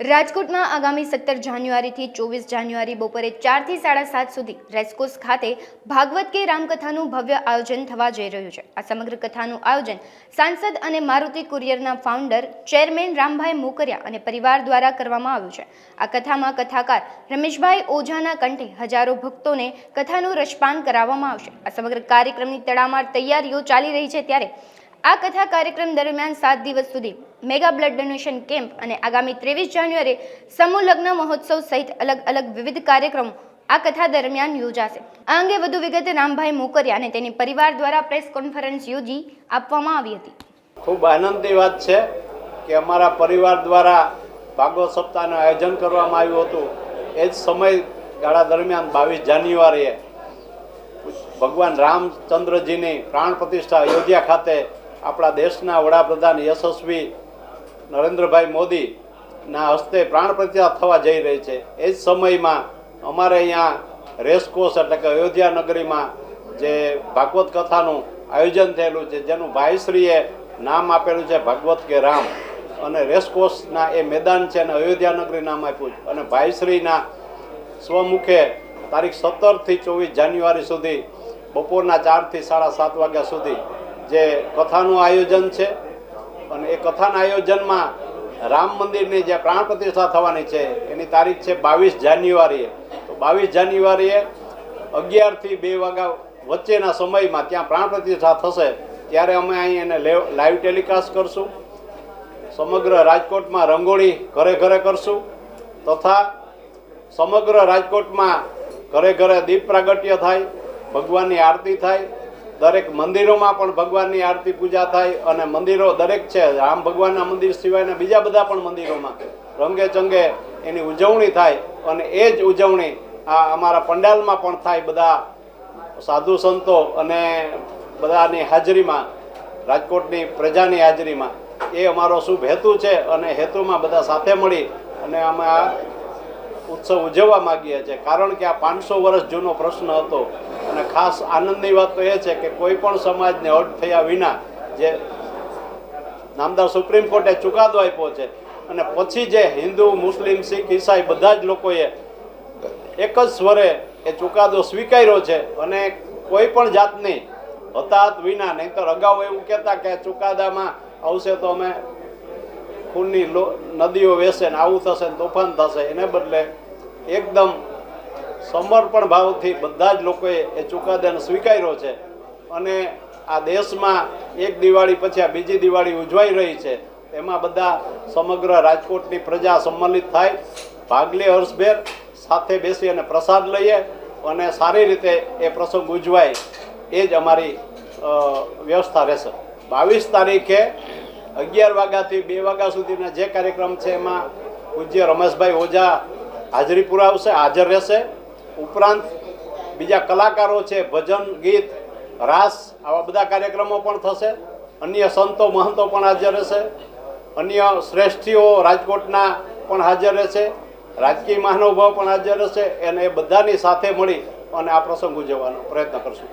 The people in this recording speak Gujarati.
રાજકોટમાં આગામી સત્તર જાન્યુઆરીથી ચોવીસ જાન્યુઆરી બપોરે ચારથી સાડા સાત સુધી રેસકોર્સ ખાતે ભાગવત કે રામકથાનું ભવ્ય આયોજન થવા જઈ રહ્યું છે. આ સમગ્ર કથાનું આયોજન સાંસદ અને મારુતિ કુરિયરના ફાઉન્ડર ચેરમેન રામભાઈ મોકરિયા અને પરિવાર દ્વારા કરવામાં આવ્યું છે. આ કથામાં કથાકાર રમેશભાઈ ઓઝાના કંઠે હજારો ભક્તોને કથાનું રસપાન કરાવવામાં આવશે. આ સમગ્ર કાર્યક્રમની તડામાર તૈયારીઓ ચાલી રહી છે ત્યારે આ કથા કાર્યક્રમ દરમિયાન સાત દિવસ સુધી મેગા બ્લડ ડોનેશન કેમ્પ અને આગામી ત્રેવીસ જાન્યુઆરી સમૂહ લગ્ન મહોત્સવ સહિત અલગ અલગ વિવિધ કાર્યક્રમો આ કથા દરમિયાન યોજાશે. આ અંગે વધુ વિગતે રામભાઈ મોકરિયા અને તેની પરિવાર દ્વારા પ્રેસ કોન્ફરન્સ યોજી આપવામાં આવી હતી. ખૂબ આનંદની વાત છે કે અમારા પરિવાર દ્વારા ભાગો સપ્તાહનું આયોજન કરવામાં આવ્યું હતું. એ જ સમયગાળા દરમિયાન બાવીસ જાન્યુઆરીએ ભગવાન રામચંદ્રજીની પ્રાણ પ્રતિષ્ઠા અયોધ્યા ખાતે આપણા દેશના વડાપ્રધાન યશસ્વી નરેન્દ્રભાઈ મોદીના હસ્તે પ્રાણ પ્રતિષ્ઠા થવા જઈ રહી છે. એ જ સમયમાં અમારે અહીંયા રેસકોર્સ એટલે કે અયોધ્યા નગરીમાં જે ભાગવત કથાનું આયોજન થયેલું છે, જેનું ભાઈશ્રીએ નામ આપેલું છે ભાગવત કે રામ. અને રેસકોર્સના એ મેદાન છે અને અયોધ્યા નગરી નામ આપ્યું છે. અને ભાઈશ્રીના સ્વમુખે તારીખ સત્તરથી ચોવીસ જાન્યુઆરી સુધી બપોરના ચારથી સાડા સાત વાગ્યા સુધી જે કથાનું આયોજન છે અને એ કથાના આયોજનમાં રામ મંદિરની જે પ્રાણ પ્રતિષ્ઠા થવાની છે, એની તારીખ છે બાવીસ જાન્યુઆરીએ. તો બાવીસ જાન્યુઆરીએ અગિયારથી બે વાગ્યા વચ્ચેના સમયમાં ત્યાં પ્રાણ પ્રતિષ્ઠા થશે, ત્યારે અમે અહીં એને લાઈવ ટેલિકાસ્ટ કરશું. સમગ્ર રાજકોટમાં રંગોળી ઘરે ઘરે કરશું, તથા સમગ્ર રાજકોટમાં ઘરે ઘરે દીપ પ્રાગટ્ય થાય, ભગવાનની આરતી થાય દરેક મંદિરોમાં પણ ભગવાનની આરતી પૂજા થાય અને મંદિરો દરેક છે. રામ ભગવાનના મંદિર સિવાયના બીજા બધા પણ મંદિરોમાં રંગે ચંગે એની ઉજવણી થાય અને એ જ ઉજવણી આ અમારા પંડાલમાં પણ થાય બધા સાધુ સંતો અને બધાની હાજરીમાં, રાજકોટની પ્રજાની હાજરીમાં. એ અમારો શુભ હેતુ છે અને હેતુમાં બધા સાથે મળી અને અમે આ ઉત્સવ ઉજવવા માગીએ છીએ. કારણ કે આ પાંચસો વર્ષ જૂનો પ્રશ્ન હતો. અને ખાસ આનંદની વાત તો એ છે કે કોઈ પણ સમાજને અટ થયા વિના જે નામદાર સુપ્રીમ કોર્ટે ચુકાદો આપ્યો છે અને પછી જે હિન્દુ, મુસ્લિમ, શીખ, ઈસાઈ બધા જ લોકોએ એક જ સ્વરે એ ચુકાદો સ્વીકાર્યો છે અને કોઈ પણ જાતની હતાહત વિના, નહીંતર અગાઉ એવું કહેતા કે ચુકાદામાં આવશે તો અમે ખૂનની નદીઓ વેસે ને આવું થશે ને તોફાન થશે, એને બદલે એકદમ સમર્પણ ભાવથી બધા જ લોકોએ એ ચુકાદાને સ્વીકાર્યો છે. અને આ દેશમાં એક દિવાળી પછી આ બીજી દિવાળી ઉજવાઈ રહી છે. એમાં બધા સમગ્ર રાજકોટની પ્રજા સંમલિત થાય. ભાગ લે હર્ષભેર, સાથે બેસી અને પ્રસાદ લઈએ અને સારી રીતે એ પ્રસંગ ઉજવાય. એ જ અમારી વ્યવસ્થા રહેશે. બાવીસ તારીખે અગિયાર વાગ્યાથી બે વાગ્યા સુધીના જે કાર્યક્રમ છે એમાં પૂજ્ય રમેશભાઈ ઓઝા હાજરી પુરાવશે હાજર રહેશે. ઉપરાંત બીજા કલાકારો છે, ભજન, ગીત, રાસ, આવા બધા કાર્યક્રમો પણ થશે. અન્ય સંતો, મહંતો પણ હાજર રહેશે. અન્ય શ્રેષ્ઠીઓ રાજકોટના પણ હાજર રહેશે. રાજકીય મહાનુભાવ પણ હાજર રહેશે. અને એ બધાની સાથે મળી અને આ પ્રસંગ ઉજવવાનો પ્રયત્ન કરશું.